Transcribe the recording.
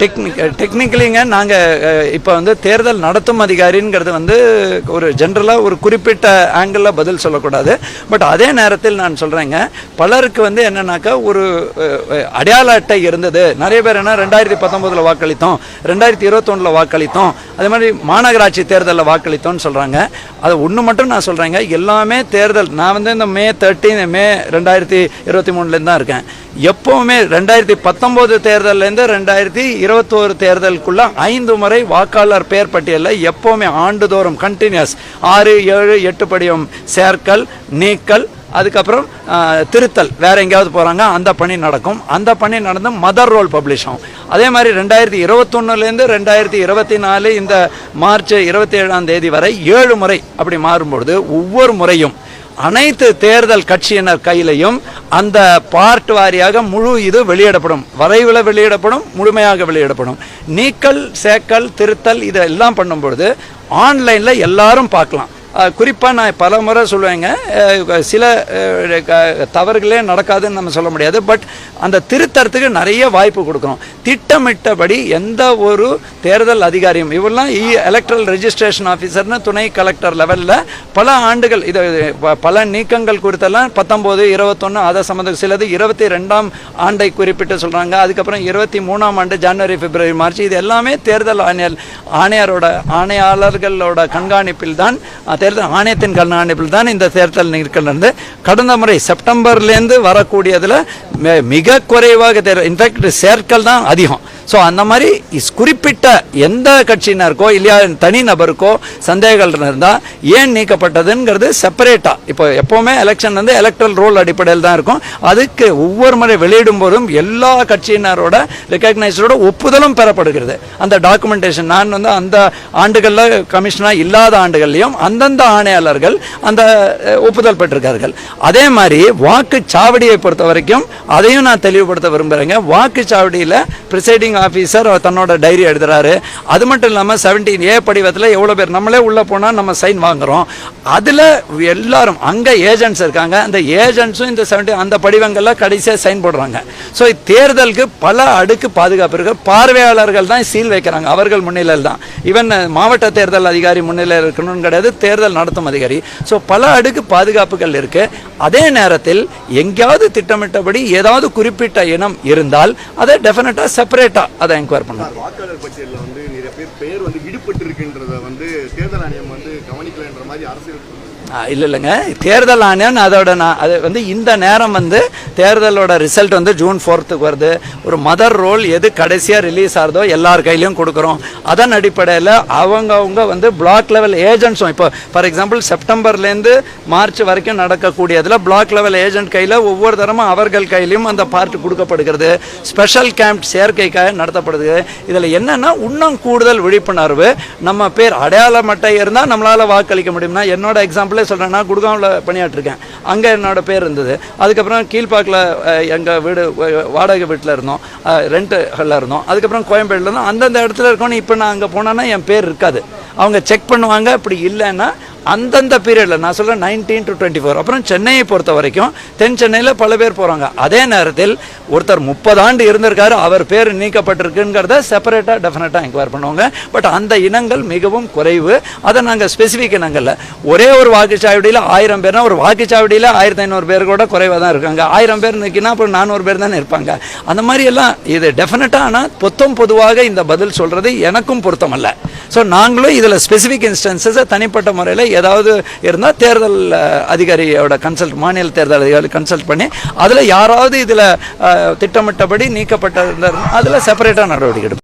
Technique டெக்னிக்கலிங்க நாங்கள் இப்போ வந்து தேர்தல் நடத்தும் அதிகாரிங்கிறது வந்து ஒரு ஜென்ரலாக ஒரு குறிப்பிட்ட ஆங்கிளில் பதில் சொல்லக்கூடாது. பட் அதே நேரத்தில் நான் சொல்கிறேங்க பலருக்கு வந்து என்னன்னாக்கா ஒரு uh, uh, அடையாள அட்டை இருந்தது. நிறைய பேர் என்ன ரெண்டாயிரத்தி பத்தொம்போதில் வாக்களித்தோம் ரெண்டாயிரத்தி இருபத்தொன்னில் வாக்களித்தோம் அதே மாதிரி மாநகராட்சி தேர்தலில் வாக்களித்தோம்னு சொல்கிறாங்க அது ஒன்று மட்டும் நான் சொல்கிறேங்க எல்லாமே தேர்தல் நான் வந்து இந்த மே தேர்ட்டீன் மே ரெண்டாயிரத்தி இருபத்தி மூணுலேருந்து தான் இருக்கேன். எப்போவுமே ரெண்டாயிரத்தி பத்தொம்போது தேர்தல்லேருந்து ரெண்டாயிரத்தி இருபத்தோரு தேர்தலுக்குள்ள ஐந்து முறை வாக்காளர் பெயர் பட்டியலில் எப்போவுமே ஆண்டுதோறும் கண்டினியூஸ் ஆறு ஏழு எட்டு படியும் சேர்க்கல் நீக்கல் அதுக்கப்புறம் திருத்தல். வேற எங்கேயாவது போகிறாங்க அந்த பணி நடக்கும். அந்த பணி நடந்து மதர் ரோல் பப்ளிஷ் ஆகும். அதே மாதிரி ரெண்டாயிரத்தி இருபத்தொன்னுலேருந்து ரெண்டாயிரத்தி இருபத்தி நாலு இந்த மார்ச் இருபத்தி ஏழாம் தேதி வரை ஏழு முறை அப்படி மாறும்பொழுது ஒவ்வொரு முறையும் அனைத்து தேர்தல் கட்சியினர் கையிலையும் அந்த பார்ட் வாரியாக முழு இது வெளியிடப்படும். வரைவில் வெளியிடப்படும் முழுமையாக வெளியிடப்படும். நீக்கல் சேக்கல் திருத்தல் இதெல்லாம் பண்ணும்பொழுது ஆன்லைனில் எல்லாரும் பார்க்கலாம். குறிப்பாக நான் பல முறை சொல்லுவேங்க சில க- தவறுகளே நடக்காதுன்னு நம்ம சொல்ல முடியாது. பட் அந்த திருத்தறத்துக்கு நிறைய வாய்ப்பு கொடுக்குறோம் திட்டமிட்டபடி எந்த ஒரு தேர்தல் அதிகாரியும் இவெல்லாம் இ எலக்ட்ரல் ரெஜிஸ்ட்ரேஷன் ஆஃபீஸர்னு துணை கலெக்டர் லெவலில் பல ஆண்டுகள் இது ப- பல நீக்கங்கள் குறித்தெல்லாம் பத்தொம்போது இருபத்தொன்று அதை சம்மந்த சிலது இருபத்தி ரெண்டாம் ஆண்டை குறிப்பிட்டு சொல்கிறாங்க அதுக்கப்புறம் இருபத்தி மூணாம் ஆண்டு ஜனவரி பிப்ரவரி மார்ச் இது எல்லாமே தேர்தல் ஆணையர் ஆணையரோட ஆணையாளர்களோட கண்காணிப்பில் தான் தேர்தல் ஆணையத்தின் கண்காணிப்பில் தான் இந்த தேர்தல் நிற்கிறது கடந்த முறை செப்டம்பர்லேருந்து வரக்கூடியதில் மிக குறைவாக தேர் இன்ஃபேக்ட் சேர்க்கல் தான் அதிகம். ஸோ அந்த மாதிரி குறிப்பிட்ட எந்த கட்சியினருக்கோ இல்லையா தனிநபருக்கோ சந்தேகங்கள் இருந்தால் ஏன் நீக்கப்பட்டதுங்கிறது செப்பரேட்டாக இப்போ எப்போவுமே எலெக்ஷன் வந்து எலக்ட்ரல் ரோல் அடிப்படையில் தான் இருக்கும். அதுக்கு ஒவ்வொரு முறை வெளியிடும் போதும் எல்லா கட்சியினரோட ரெக்கக்னைஸோட ஒப்புதலும் பெறப்படுகிறது. அந்த டாக்குமெண்டேஷன் நான் வந்து அந்த ஆண்டுகளில் கமிஷனாக இல்லாத ஆண்டுகள்லையும் அந்தந்த ஆணையாளர்கள் அந்த ஒப்புதல் பெற்றிருக்கார்கள். அதே மாதிரி வாக்குச்சாவடியை பொறுத்த வரைக்கும் அதையும் நான் தெளிவுபடுத்த விரும்புகிறேங்க வாக்குச்சாவடியில் ப்ரிசைடிங் ஆஃபீஸர் தன்னோட டைரி எழுதுறாரு. அது மட்டும் இல்லாமல் செவன்டீன் ஏ படிவத்தில் எவ்வளோ பேர் நம்மளே உள்ளே போனால் நம்ம சைன் வாங்குறோம். அதில் எல்லாரும் அங்கே ஏஜென்ட்ஸ் இருக்காங்க. அந்த ஏஜென்ட்ஸும் இந்த செவன்டீன் அந்த படிவங்கள்லாம் கடைசியாக சைன் போடுறாங்க. ஸோ தேர்தலுக்கு பல அடுக்கு பாதுகாப்பு இருக்கு. பார்வையாளர்கள் தான் சீல் வைக்கிறாங்க. அவர்கள் முன்னிலையில் தான். ஈவன் மாவட்ட தேர்தல் அதிகாரி முன்னிலையில் இருக்கணும்னு கிடையாது. தேர்தல் நடத்தும் அதிகாரி. ஸோ பல அடுக்கு பாதுகாப்புகள் இருக்கு. அதே நேரத்தில் எங்கேயாவது திட்டமிட்டபடி ஏதாவது குறிப்பிட்ட இனம் இருந்தால் அதை டெஃபினட்டாக செப்பரேட்டாக அதை என்கொயர் பண்ணணும் வாக்காளர் பட்டியலில் வந்து பேர் பெயர் வந்து விடுபட்டு இருக்குன்றத வந்து தேர்தல் ஆணையம் வந்து கவனிக்கலைன்ற மாதிரி அரசியல் இல்லை இல்லைங்க. தேர்தல் ஆணையம் அதோட நான் அது வந்து இந்த நேரம் வந்து தேர்தலோட ரிசல்ட் வந்து ஜூன் ஃபோர்த்துக்கு வருது. ஒரு மதர் ரோல் எது கடைசியாக ரிலீஸ் ஆகுதோ எல்லார் கையிலையும் கொடுக்குறோம். அதன் அடிப்படையில் அவங்கவுங்க வந்து பிளாக் லெவல் ஏஜென்ட்ஸும் இப்போ ஃபார் எக்ஸாம்பிள் செப்டம்பர்லேருந்து மார்ச் வரைக்கும் நடக்கக்கூடியதில் பிளாக் லெவல் ஏஜென்ட் கையில் ஒவ்வொரு தரமும் அவர்கள் கையிலையும் அந்த பார்ட் கொடுக்கப்படுகிறது. ஸ்பெஷல் கேம்ப் சேர்க்கைக்காக நடத்தப்படுது. இதில் என்னென்னா இன்னும் கூடுதல் விழிப்புணர்வு. நம்ம பேர் அடையாள மட்டை இருந்தால் நம்மளால் வாக்களிக்க முடியும்னா என்னோட எக்ஸாம்பிளே சொல்கிறேன்னா குடுகாமில் பணியாற்றிருக்கேன். அங்கே என்னோட பேர் இருந்தது. அதுக்கப்புறம் கீழ்ப்பாக்கில் எங்கள் வீடு வாடகை வீட்டில் இருந்தோம். ரெண்ட்டுகளில் இருந்தோம். அதுக்கப்புறம் கோயம்பேடில் இருந்தோம். அந்தந்த இடத்துல இருக்கோன்னு இப்போ நான் அங்கே போனேன்னா என் பேர் இருக்காது. அவங்க செக் பண்ணுவாங்க. அப்படி இல்லைன்னா அந்தந்த பீரியடில் நான் சொல்கிறேன் நைன்டீன் டு டுவெண்ட்டி ஃபோர் அப்புறம் சென்னையை பொறுத்த வரைக்கும் தென் சென்னையில் பல பேர் போகிறாங்க அதே நேரத்தில் ஒருத்தர் முப்பது ஆண்டு இருந்திருக்காரு அவர் பேர் நீக்கப்பட்டிருக்குங்கிறத செப்பரேட்டாக டெஃபினட்டாக என்கொயர் பண்ணுவாங்க. பட் அந்த இனங்கள் மிகவும் குறைவு. அதை நாங்கள் ஸ்பெசிஃபிக் இனங்களில் ஒரே ஒரு வாக்குச்சாவடியில் ஆயிரம் பேர்னா ஒரு வாக்குச்சாவடியில் ஆயிரத்தி ஐநூறு பேர் கூட குறைவாக தான் இருக்காங்க. ஆயிரம் பேர் நிற்கினா அப்புறம் நானூறு பேர் தானே இருப்பாங்க. அந்த மாதிரி எல்லாம் இது டெஃபினட்டாக ஆனால் பொத்தம் பொதுவாக இந்த பதில் சொல்கிறது எனக்கும் பொருத்தமல்ல ஸோ நாங்களும் இதில் ஸ்பெசிஃபிக் இன்ஸ்டன்சஸை தனிப்பட்ட முறையில் ஏதாவது இருந்தால் தேர்தல் அதிகாரியோட கன்சல்ட் மாநில தேர்தல் அதிகாரி கன்சல்ட் பண்ணி அதில் யாராவது இதில் திட்டமிட்டபடி நீக்கப்பட்ட அதில் செப்பரேட்டாக நடவடிக்கை எடுப்போம்.